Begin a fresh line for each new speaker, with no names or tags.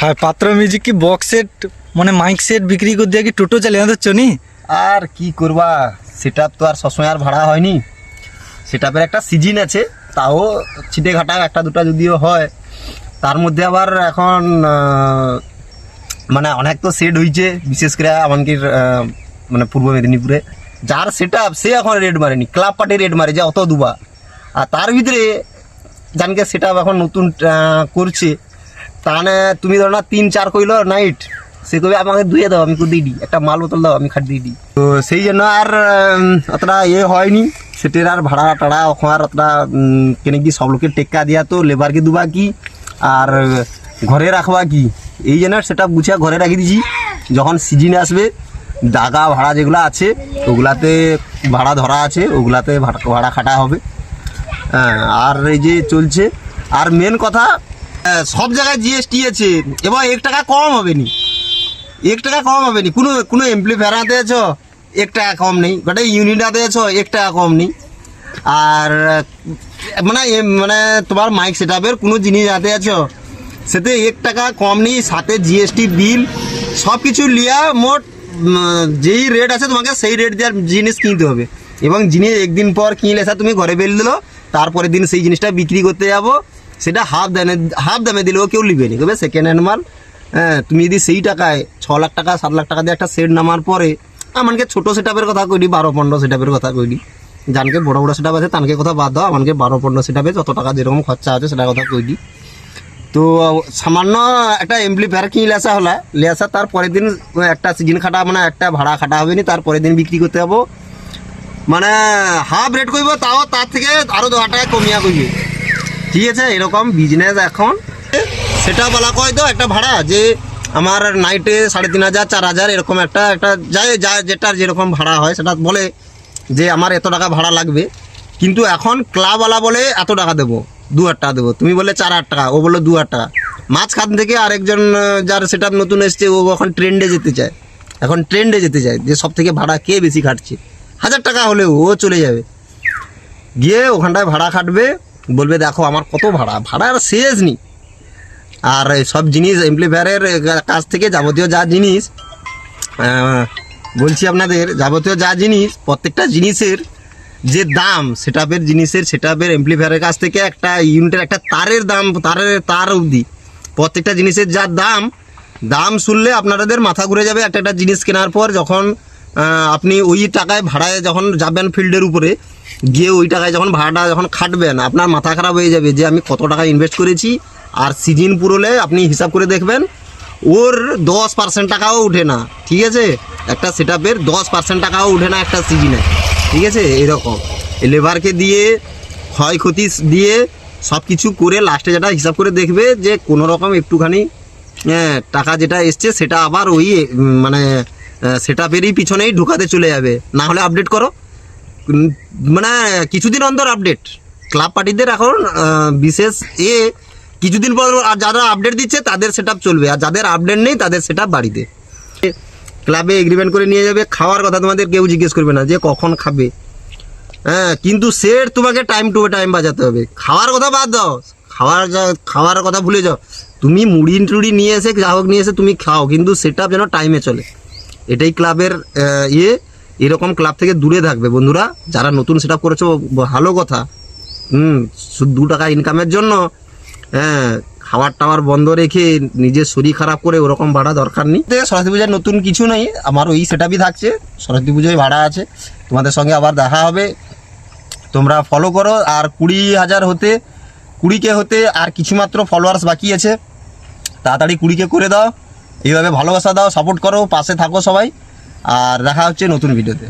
হ্যাঁ পাত্র মিউজিক কি বক্স সেট মানে মাইক সেট বিক্রি করে দিয়ে কি টোটো চালিয়ে দিচ্ছ নি?
আর কি করবা? সেটা তো আর সবসময় আর ভাড়া হয়নি। সেটাপের একটা সিজন আছে, তাও ছিটে ঘাটা একটা দুটা যদিও হয়। তার মধ্যে আবার এখন মানে অনেক তো সেট হয়েছে বিশেষ করে আমাদের মানে পূর্ব মেদিনীপুরে। যার সেট সে এখন রেড মারেনি ক্লাব পার্টি রেড মারে, যে অত দুবা। আর তার ভিতরে, জানকে সেট এখন নতুন করছে। তাহলে তুমি ধরো না তিন চার কইলো নাইট সে কবে আমাকে ধুয়ে দাও আমি দিয়ে দিই। একটা মাল বোতল দাও আমি খাট দিয়ে দিই। তো সেই জন্য আর অতটা ইয়ে হয়নি। সেটের আর ভাড়া টাড়া ওখান আর অতটা কেন কি সব লোকের টেক্কা দিয়া তো লেবারকে দুবা কি আর ঘরে রাখবা কি? এই জন্য সেটা গুছিয়ে ঘরে রাখি দিছি। যখন সিজন আসবে ডাকা ভাড়া যেগুলো আছে ওগুলাতে ভাড়া ধরা আছে ওগুলাতে ভাড়া খাটা হবে। হ্যাঁ, আর এই যে চলছে। আর মেন কথা সব জায়গায় জিএসটি আছে। এবার এক টাকা কম হবে নি এক টাকা কম হবে নি কোনো কোনো এমপ্লিফায়ার আনতে আছো এক টাকা কম নেই। গোটা ইউনিট আনতে আছো এক টাকা কম নেই। আর মানে মানে তোমার মাইক সেট কোনো জিনিস আনতে আছো সেতে এক টাকা কম নেই, সাথে জিএসটি বিল সব কিছু লিয়া মোট যেই রেট আছে তোমাকে সেই রেট দেওয়ার জিনিস কিনতে হবে। এবং জিনিস একদিন পর কিনলে, স্যার, তুমি ঘরে বেল দিলো, তারপরের দিন সেই জিনিসটা বিক্রি করতে যাব। সেটা হাফ দামে হাফ দামে দিলেও কেউ নিবে নি। তবে সেকেন্ড হ্যান্ড মাল হ্যাঁ তুমি যদি সেই টাকায় ছ লাখ টাকা, সাত লাখ টাকা দিয়ে একটা সেট নামার পরে আমাকে ছোট সেটাপের কথা কইলি, বারো, পনেরো সেটাপের কথা কইনি জানকে বড় বড় সেটাপ আছে, তানকে কথা বাদ দাও আমাকে বারো, পনেরো সেটাপে যত টাকা যেরকম খরচা আছে সেটা কথা কইলি। তো, সামান্য একটা এমপ্লিফায়ার কিনে আসা হলে লে আসা তার পরের দিন, একটা সিজন খাটা মানে একটা ভাড়া খাটা হবে নি, তার পরের দিন বিক্রি করতে যাব মানে হাফ রেট করব তাও তার থেকে আরও দশ টাকা কমিয়া করবে ঠিক আছে, এরকম বিজনেস এখন। সেটা বলা কয় তো, একটা ভাড়া যে আমার নাইটে সাড়ে তিন হাজার, চার হাজার, এরকম একটা একটা যাই যা যেটার যেরকম ভাড়া হয়, সেটা বলে যে আমার এত টাকা ভাড়া লাগবে। কিন্তু এখন ক্লাবওয়ালা বলে, এত টাকা দেবো, দু হাজার টাকা দেবো। তুমি বলে চার হাজার টাকা। ও বলল, দু হাজার টাকা। মাঝখান থেকে আরেকজন, যার সেটা নতুন এসছে, ও এখন ট্রেন্ডে যেতে চায়। এখন ট্রেন্ডে যেতে চায়, যে সব থেকে ভাড়া কে বেশি খাটছে। হাজার টাকা হলেও ও চলে যাবে। গিয়ে ওখানটায় ভাড়া খাটবে। বলবে, দেখো, আমার কত ভাড়া ভাড়া আর শেষ নেই। আর সব জিনিস এমপ্লিফায়ারের কাছ থেকে যাবতীয় যা জিনিস বলছি আপনাদের, যাবতীয় যা জিনিস, প্রত্যেকটা জিনিসের যে দাম সেটাপের জিনিসের সেটাপের এমপ্লিফায়ারের কাছ থেকে একটা ইউনিটের একটা তারের দাম, তারের, তার অবধি, প্রত্যেকটা জিনিসের যা দাম দাম শুনলে আপনাদের মাথা ঘুরে যাবে একটা একটা জিনিস কেনার পর যখন আপনি ওই টাকায় ভাড়ায় যখন যাবেন ফিল্ডের উপরে গিয়ে ওই টাকায় যখন ভাড়াটা যখন খাটবেন আপনার মাথা খারাপ হয়ে যাবে যে আমি কত টাকা ইনভেস্ট করেছি আর সিজন পুরোলে আপনি হিসাব করে দেখবেন ওর দশ পার্সেন্ট টাকাও উঠে না ঠিক আছে? একটা সেট আপের দশ পার্সেন্ট টাকাও উঠে না একটা সিজনে ঠিক আছে? এরকম। লেবারকে দিয়ে ক্ষয়ক্ষতি দিয়ে সব কিছু করে লাস্টে যেটা হিসাব করে দেখবে যে কোনো রকম একটুখানি হ্যাঁ, টাকা যেটা এসছে সেটা আবার ওই মানে সেট আপেরই পিছনেই ঢুকাতে চলে যাবে। না হলে আপডেট করো। মানে কিছুদিন অন্তর আপডেট ক্লাব পার্টিদের এখন বিশেষ এ কিছুদিন পর আর যারা আপডেট দিচ্ছে, তাদের সেট চলবে। আর যাদের আপডেট নেই, তাদের সেট বাড়িতে। ক্লাবে এগ্রিমেন্ট করে নিয়ে যাবে। খাওয়ার কথা তোমাদের কেউ জিজ্ঞেস করবে না যে কখন খাবে। হ্যাঁ কিন্তু সেট তোমাকে টাইম টু টাইম বাজাতে হবে। খাওয়ার কথা বাদ দাও। খাওয়ার খাওয়ার কথা ভুলে যাও। তুমি মুড়ি টুড়ি নিয়ে এসে, গ্রাহক নিয়ে এসে তুমি খাও, কিন্তু সেটা যেন টাইমে চলে। এটাই ক্লাবের ইয়ে। এরকম ক্লাব থেকে দূরে থাকবে বন্ধুরা। যারা নতুন সেট আপ করেছ ভালো কথা। হুম, শুধু দু টাকা ইনকামের জন্য। হ্যাঁ খাওয়ার টাওয়ার বন্ধ রেখে নিজের শরীর খারাপ করে ওরকম ভাড়া দরকার নেই। সরস্বতী পূজার নতুন কিছু নেই। আমার ওই সেটাপই থাকছে। সরস্বতী পুজোয় ভাড়া আছে। তোমাদের সঙ্গে আবার দেখা হবে। তোমরা ফলো করো। আর কুড়ি হাজার হতে, কুড়িকে হতে আর কিছু মাত্র ফলোয়ার্স বাকি আছে, তাড়াতাড়ি কুড়িকে করে দাও। এইভাবে ভালোবাসা দাও সাপোর্ট করো পাশে থাকো সবাই। আর দেখা হচ্ছে নতুন ভিডিওতে।